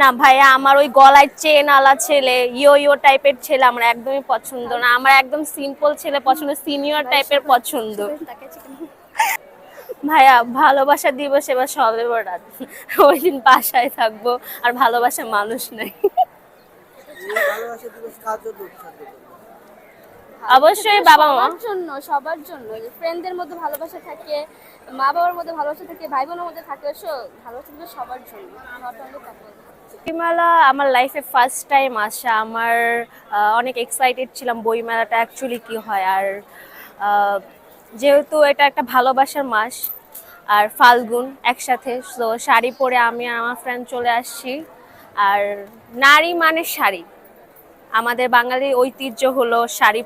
না ভাইয়া, আমার ওই গলায় চেন আলা ছেলে ইয়ো ইয়ো টাইপের ছেলে আমার একদমই পছন্দ না। আমার একদম সিম্পল ছেলে পছন্দ সিনিয়র টাইপের পছন্দ। ভাইয়া, ভালোবাসা দিবস এবার সবে বরাত। ওই দিন বাসায় থাকব, আর ভালোবাসা মানুষ নেই? অবশ্যই বাবা মা। জন্য, সবার জন্য। ফ্রেন্ডদের মধ্যে ভালোবাসা থাকে মা বাবার মধ্যে ভালোবাসা থাকে ভাই বোনের মধ্যে থাকে ভালোবাসা সবার জন্য। বইমেলা আমার লাইফে ফার্স্ট টাইম আসা। আমার অনেক এক্সাইটেড ছিলাম বইমেলাটা অ্যাকচুয়ালি কি হয়। আর যেহেতু এটা একটা ভালোবাসার মাস আর ফাল্গুন একসাথে তো শাড়ি পরে আমি আর আমার ফ্রেন্ড চলে আসছি। আর নারী মানে শাড়ি। আমাদের বাঙালি ঐতিহ্য হলো শাড়ি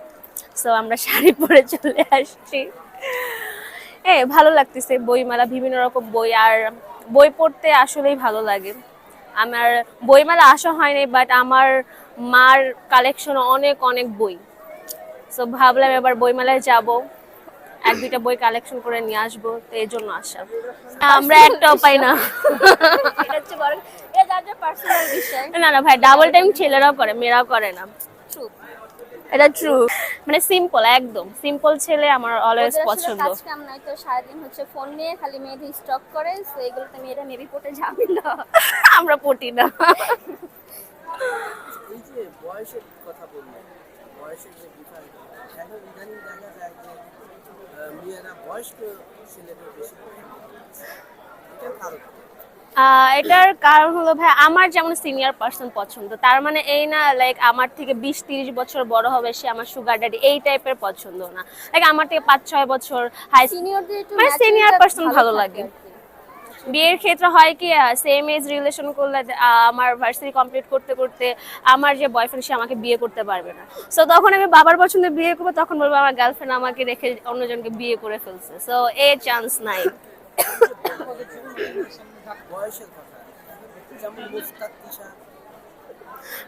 সো আমরা শাড়ি পরে চলে আসছি। এ, ভালো লাগতেছে বইমেলা, বিভিন্ন রকম বই। আর বই পড়তে আসলেই ভালো লাগে। আমার বইমেলা আসা হয়নি বাট আমার মার কালেকশন অনেক অনেক বই। সো ভাবলাম এবার বইমেলায় যাব। এক দুইটা বই কালেকশন করে নিয়ে আসব তো এই জন্য আসা আমরা একটা উপায় না। না না ভাই ডাবল টাইম ছেলেরাও করে মেয়েরাও করে না। এটা ট্রু মানে সিম্পল একদম. সিম্পল ছেলে আমার অলওয়েজ পছন্দ কাজ কাম নাই তো সারাদিন হচ্ছে ফোন নিয়ে খালি মেয়েদের স্টক করে তো এগুলোতে মেয়েরা মেবি পড়তে যাবে না। আমরা পটি না। এই যে বয়সের কথা বললেন বয়সের যে ডিফারেন্স এখন ইদানিং দেখা যায় যে মেয়েরা বয়স্ক ছেলেদের বেশি করে। কারণ এটার কারণ হলো ভাই আমার যেমন সিনিয়র পার্সন পছন্দ তার মানে এই না লাইক আমার থেকে বিশ তিরিশ বছর বড় হবে সে আমার সুগার ড্যাডি এই টাইপের পছন্দ না। লাইক আমার থেকে পাঁচ ছয় বছর হাই মানে টা person ভালো লাগে। বিয়ের ক্ষেত্রে হয় কি সেম এজ রিলেশন করলে আমার ভার্সিটি কমপ্লিট করতে করতে আমার যে বয়ফ্রেন্ড সে আমাকে বিয়ে করতে পারবে না। সো তখন আমি বাবার পছন্দে বিয়ে করব তখন বলব আমার গার্লফ্রেন্ড আমাকে রেখে অন্যজনকে বিয়ে করে ফেলছে। সো এ চান্স নাই।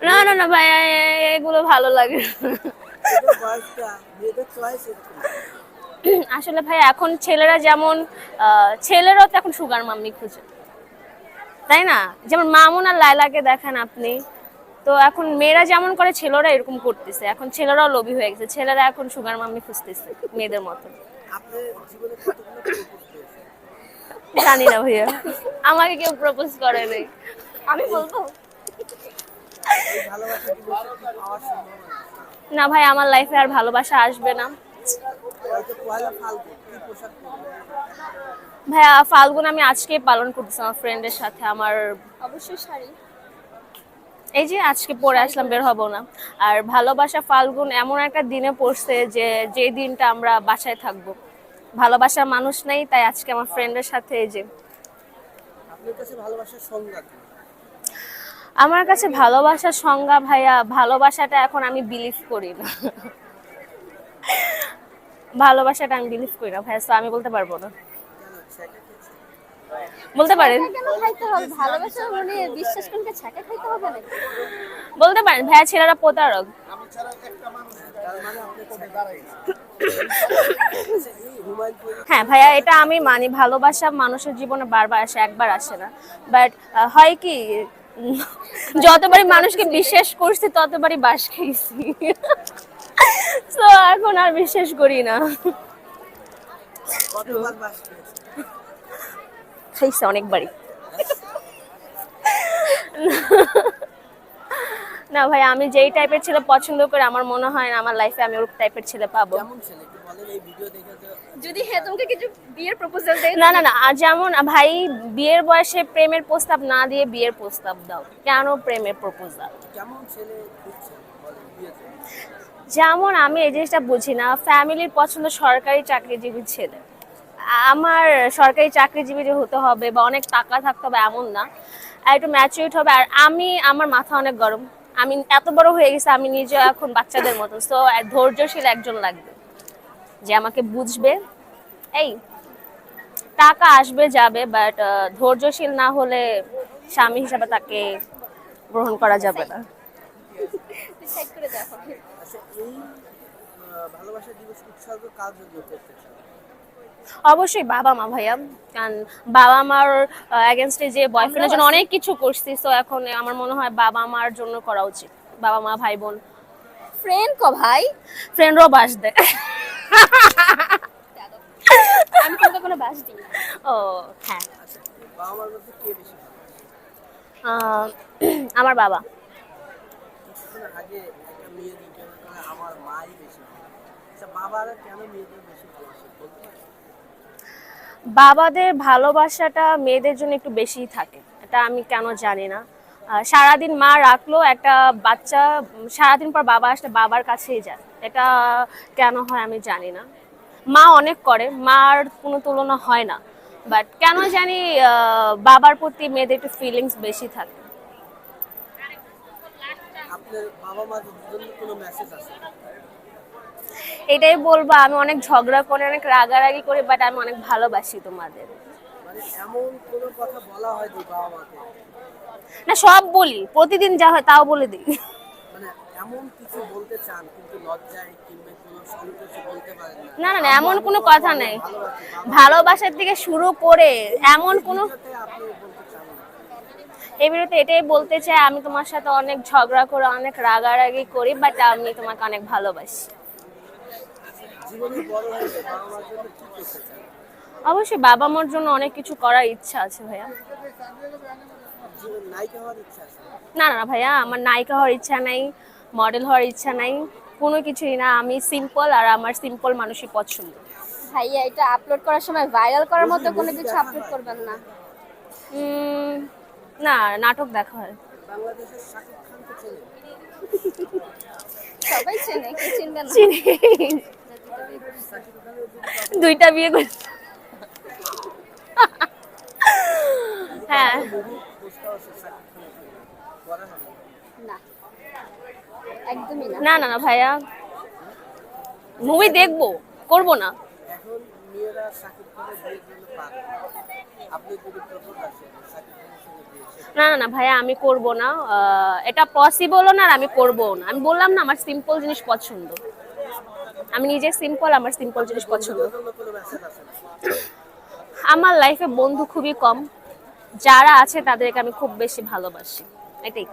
না না না, ভাই এগুলো ভালো লাগে আসলে ভাই, এখন ছেলেরা যেমন ছেলেরাও তো এখন সুগার মাম্মি খুঁজে। তাই না? যেমন মামুন আর লাইলাকে দেখেন আপনি, তো এখন মেয়েরা যেমন করে ছেলেরা এরকম করতেছে। এখন ছেলেরাও লোভী হয়ে গেছে। ছেলেরা এখন সুগার মাম্মি খুঁজতেছে, মেয়েদের মতো। আপনার জীবনে জানি না ভাইয়া। আমাকে কেউ প্রপোজ করে নাই। আমি বলব? না ভাই, আমার লাইফে আর ভালোবাসা আসবে না। ভাইয়া, ফাল্গুন আমি আজকেই পালন করতেছি আমার ফ্রেন্ডের সাথে, আমার অবশ্যই শাড়ি। এই যে আজকে পরে আসলাম, বের হব না। আর ভালোবাসা ফাল্গুন এমন একটা দিনে পড়ছে যে যে দিনটা আমরা বাসায় থাকব। ভালোবাসার মানুষ নেই তাই আজকে আমার ফ্রেন্ডের সাথে এই যে আপনার কাছে ভালোবাসার সংজ্ঞা কি? আমার কাছে ভালোবাসার সংজ্ঞা ভাইয়া ভালোবাসাটা এখন আমি বিলিভ করি না। ভালোবাসাটা আমি বিলিভ করি না ভাইয়া তো আমি বলতে পারব না। বলতে পারেন? মানে বলতে পারেন ভাইয়া ছেলেরা প্রতারক। হ্যাঁ ভাইয়া, এটা আমি মানি, ভালোবাসা মানুষের জীবনে বারবার আসে, একবার আসে না। বাট হয় কি, যতবারই মানুষকে বিশ্বাস করছি, ততবারই বাস খেয়েছি। তো এখন আর বিশ্বাস করি না। খাইছে অনেকবারই। না ভাই আমি যেই টাইপের ছেলে পছন্দ করি আমার মনে হয় না আমার লাইফে আমি ওর টাইপের ছেলে পাবো। যদি হ্যাঁ তোমাকে কিছু বিয়ের প্রপোজাল দেয় না না না যেমন ভাই বিয়ের বয়সে প্রেমের প্রস্তাব না দিয়ে বিয়ের প্রস্তাব দাও। কেন প্রেমের প্রপোজাল কেমন ছেলে যেমন আমি এই জিনিসটা বুঝি না ফ্যামিলির পছন্দ সরকারি চাকরিজীবী ছেলে। আমার সরকারি চাকরিজীবী যে হতে হবে বা অনেক টাকা থাকতে হবে এমন না আর একটু ম্যাচুরিট হবে। আর আমি আমার মাথা অনেক গরম। আমি এত বড় হয়ে গেছে আমি নিজে এখন বাচ্চাদের মতো। সো ধৈর্যশীল একজন লাগবে যে আমাকে বুঝবে। এই টাকা আসবে যাবে বাট ধৈর্যশীল না হলে স্বামী হিসাবে তাকে গ্রহণ করা যাবে না। ডিসাইড করে দেখো। আচ্ছা ভালোবাসা দিবস উৎসর্গ জন্য করতে অবশ্যই বাবা মা ভাইয়া। কারণ বাবা মার এগেনস্টে যে বয়ফ্রেন্ডের জন্য অনেক কিছু করছি তো এখন আমার মনে হয় বাবা মার জন্য করা উচিত। বাবা মা ভাই বোন। ফ্রেন্ড কো ভাই? ফ্রেন্ডরাও বাস দেয়। আমি কিন্তু কোনো বাস দিই ও হ্যাঁ। বাবা মার মধ্যে কে বেশি ভালো? আহ, আমার বাবা। আগে মেয়ে আমার মাই বেশি আচ্ছা বাবারা কেন মেয়েদের বেশি ভালোবাসে? বাবাদের ভালোবাসাটা মেয়েদের জন্য একটু বেশিই থাকে। এটা আমি কেন জানি না। সারাদিন মা রাখল একটা বাচ্চা সারাদিন পর বাবা আসলে বাবার কাছেই যায়। এটা কেন হয় আমি জানি না। মা অনেক করে, মার কোনো তুলনা হয় না। বাট কেন জানি বাবার প্রতি মেয়েদের একটু ফিলিংস বেশি থাকে। আপনার বাবা জন্য কোনো মেসেজ আছে? এটাই বলব আমি অনেক ঝগড়া করে অনেক রাগারাগি করি বাট আমি অনেক ভালোবাসি তোমাদের। মানে না সব বলি প্রতিদিন যা হয় তাও বলে দিই। মানে না? না এমন কোনো কথা নেই। ভালোবাসার থেকে শুরু করে এমন কোনো এই ভিডিওতে এটাই বলতে চাই আমি তোমার সাথে অনেক ঝগড়া করে অনেক রাগারাগি করি বাট আমি তোমাকে অনেক ভালোবাসি জীবনে বড় হয়ে বাবা মার জন্য কি করতে চান অবশ্যই বাবা মার জন্য অনেক কিছু করার ইচ্ছা আছে ভাইয়া। জীবন নায়িকা হওয়ার ইচ্ছা আছে? না না ভাইয়া আমার নায়িকা হওয়ার ইচ্ছা নাই মডেল হওয়ার ইচ্ছা নাই কোনো কিছুই না আমি সিম্পল আর আমার সিম্পল মানুষই পছন্দ। ভাইয়া এটা আপলোড করার সময় ভাইরাল করার মতো কোনো কিছু আপলোড করবেন না। না নাটক দেখা হয়। বাংলাদেশের শাকিব খান তো ছেলে সবাই চেনে কে চিনবে না? চিনি। শাকিব খানের যদি দুইটা বিয়ে হ্যাঁ। করা হবে না। না। না না না ভাইয়া। মুভি দেখব করব না। না না না ভাইয়া আমি করব না। এটা পসিবলও না আর আমি করব না। আমি বললাম না আমার সিম্পল জিনিস পছন্দ। আমি নিজে সিম্পল আমার সিম্পল জিনিস পছন্দ। আমার লাইফে বন্ধু খুবই কম। যারা আছে তাদেরকে আমি খুব বেশি ভালোবাসি। এটাই।